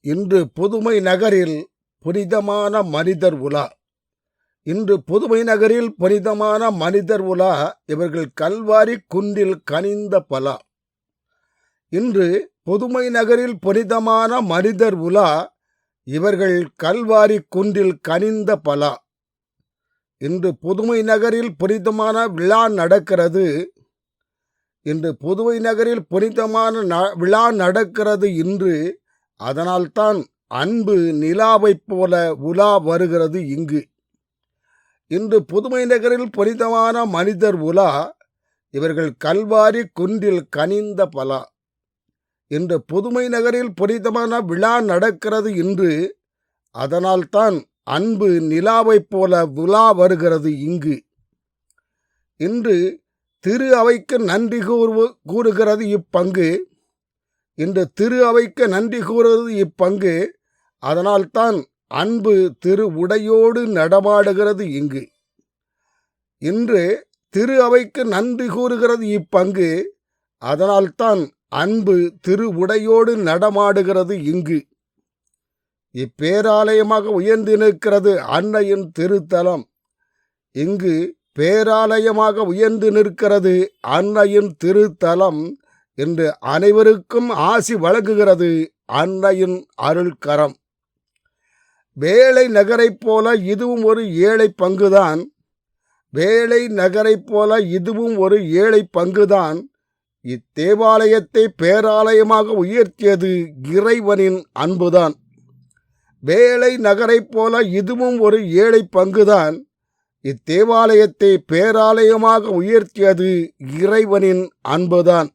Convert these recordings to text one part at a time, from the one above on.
இன்று புதுமை நகரில் புனிதமான மனிதர் உலா. இன்று புதுமை நகரில் புனிதமான மனிதர் உலா இவர்கள் கல்வாரி குன்றில் கனிந்த பலா. இன்று புதுமை நகரில் புனிதமான மனிதர் உலா இவர்கள் கல்வாரி குன்றில் கனிந்த பலா. இன்று புதுமை நகரில் புனிதமான விழா நடக்கிறது. இன்று புதுவை நகரில் புனிதமான ந- விழா நடக்கிறது இன்று அதனால்தான் அன்பு நிலாவைப் போல உலா வருகிறது இங்கு. இன்று புதுமை நகரில் புனிதமான மனிதர் உலா இவர்கள் கல்வாரி குன்றில் கனிந்த பலா. இன்று புதுமை நகரில் புனிதமான விழா நடக்கிறது இன்று அதனால்தான் அன்பு நிலாவைப் போல உலா வருகிறது இங்கு. இன்று திரு அவைக்கு நன்றி கூறு கூறுகிறது இப்பங்கு. இன்று திரு அவைக்கு நன்றி கூறுகிறது இப்பங்கு. அதனால்தான் அன்பு திரு உடையோடு நடமாடுகிறது இங்கு. இன்று திரு அவைக்கு நன்றி கூறுகிறது இப்பங்கு. அதனால்தான் அன்பு திரு உடையோடு நடமாடுகிறது இங்கு. இப்பேராலயமாக உயர்ந்து நிற்கிறது அன்னையின் திருத்தலம். இங்கு பேராலயமாக உயர்ந்து நிற்கிறது அன்னையின் திருத்தலம். என்று அனைவருக்கும் ஆசி வழங்குகிறது அன்னையின் அருள்கரம். வேலை நகரைப் போல இதுவும் ஒரு ஏழை பங்குதான். வேலை நகரைப் போல இதுவும் ஒரு ஏழை பங்குதான். இத்தேவாலயத்தை பேராலயமாக உயர்த்தியது இறைவனின் அன்புதான். வேலை நகரைப் போல இதுவும் ஒரு ஏழை பங்குதான். இத்தேவாலயத்தை பேராலயமாக உயர்த்தியது இறைவனின் அன்புதான்.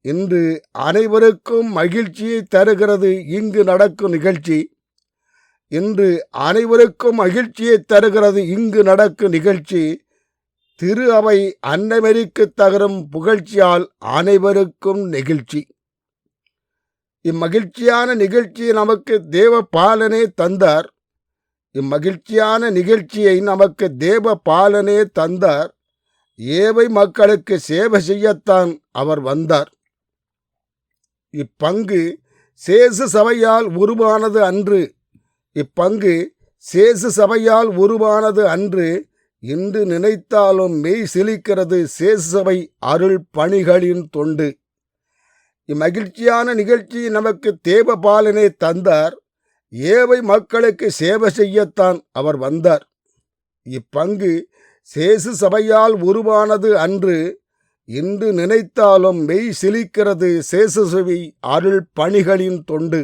இன்று அனைவருக்கும் மகிழ்ச்சியை தருகிறது இங்கு நடக்கும் நிகழ்ச்சி. இன்று அனைவருக்கும் மகிழ்ச்சியை தருகிறது இங்கு நடக்கும் நிகழ்ச்சி. திரு அவை அன்னமெரிக்கு தகரும் புகழ்ச்சியால் அனைவருக்கும் நெகிழ்ச்சி. இம்மகிழ்ச்சியான நிகழ்ச்சியை நமக்கு தேவ பாலனே தந்தார். இம்மகிழ்ச்சியான நிகழ்ச்சியை நமக்கு தேவ பாலனே தந்தார். ஏவை மக்களுக்கு சேவை செய்யத்தான் அவர் வந்தார். இப்பங்கு சேசு சபையால் உருவானது அன்று. இப்பங்கு சேசு சபையால் உருவானது அன்று. இன்று நினைத்தாலும் மெய் சிலிக்கிறது சேசு சபை அருள் பணிகளின் தொண்டு. இம்மகிழ்ச்சியான நிகழ்ச்சி நமக்கு தேவபாலனே தந்தார். ஏவை மக்களுக்கு சேவை செய்யத்தான் அவர் வந்தார். இப்பங்கு சேசு சபையால் உருவானது அன்று. இன்று நினைத்தாலும் மெய் சிலிக்கிறது சேசுசவி அருள் பணிகளின் தொண்டு.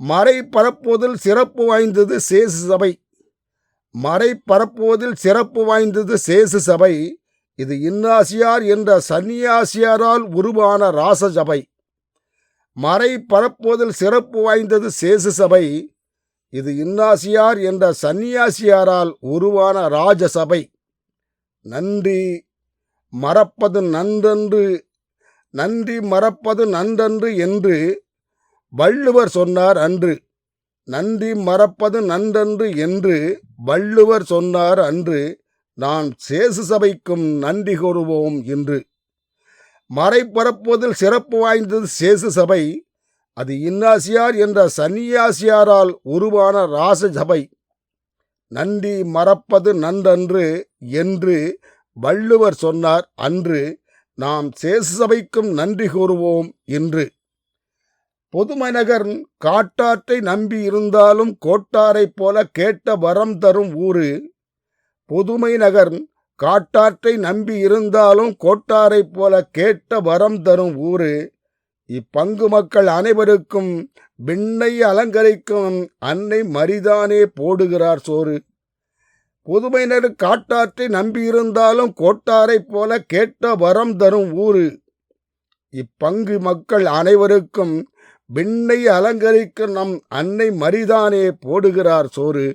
மறை பரப்புவதில் சிறப்பு வாய்ந்தது சேசு சபை மறை பரப்புவதில் சிறப்பு வாய்ந்தது சேசு சபை இது இன்னாசியார் என்ற சன்னியாசியாரால் உருவான ராசசபை. மறை பரப்புவதில் சிறப்பு வாய்ந்தது சேசு சபை இது இன்னாசியார் என்ற சன்னியாசியாரால் உருவான ராஜசபை. நன்றி. மறப்பது நன்றன்று நன்றி மறப்பது நன்றன்று என்று வள்ளுவர் சொன்னார் அன்று. நன்றி மறப்பது நன்றன்று என்று வள்ளுவர் சொன்னார் அன்று. நான் சேசு சபைக்கும் நன்றி கூறுவோம் இன்று. மறைப்பரப்புவதில் சிறப்பு வாய்ந்தது சேசு சபை. அது இன்னாசியார் என்ற சன்னியாசியாரால் உருவான ராசசபை நன்றி மறப்பது நன்றன்று என்று வள்ளுவர் சொன்னார் அன்று நாம் சேசு சபைக்கும் நன்றி கூறுவோம் இன்று பொதுமநகர் காட்டாற்றை நம்பி இருந்தாலும் கோட்டாரைப் போல கேட்ட வரம் தரும் ஊரு. புதுமை நகர் காட்டாற்றை நம்பி இருந்தாலும் கோட்டாரைப் போல கேட்ட வரம் தரும் ஊரு. இப்பங்கு மக்கள் அனைவருக்கும் விண்ணை அலங்கரிக்கும் அன்னை மரிதானே போடுகிறார் சோறு. புதுமையினர் காட்டாற்றை நம்பியிருந்தாலும் கோட்டாரைப் போல கேட்ட வரம் தரும் ஊரு. இப்பங்கு மக்கள் அனைவருக்கும் விண்ணை அலங்கரிக்கும் நம் அன்னை மரிதானே போடுகிறார் சோறு.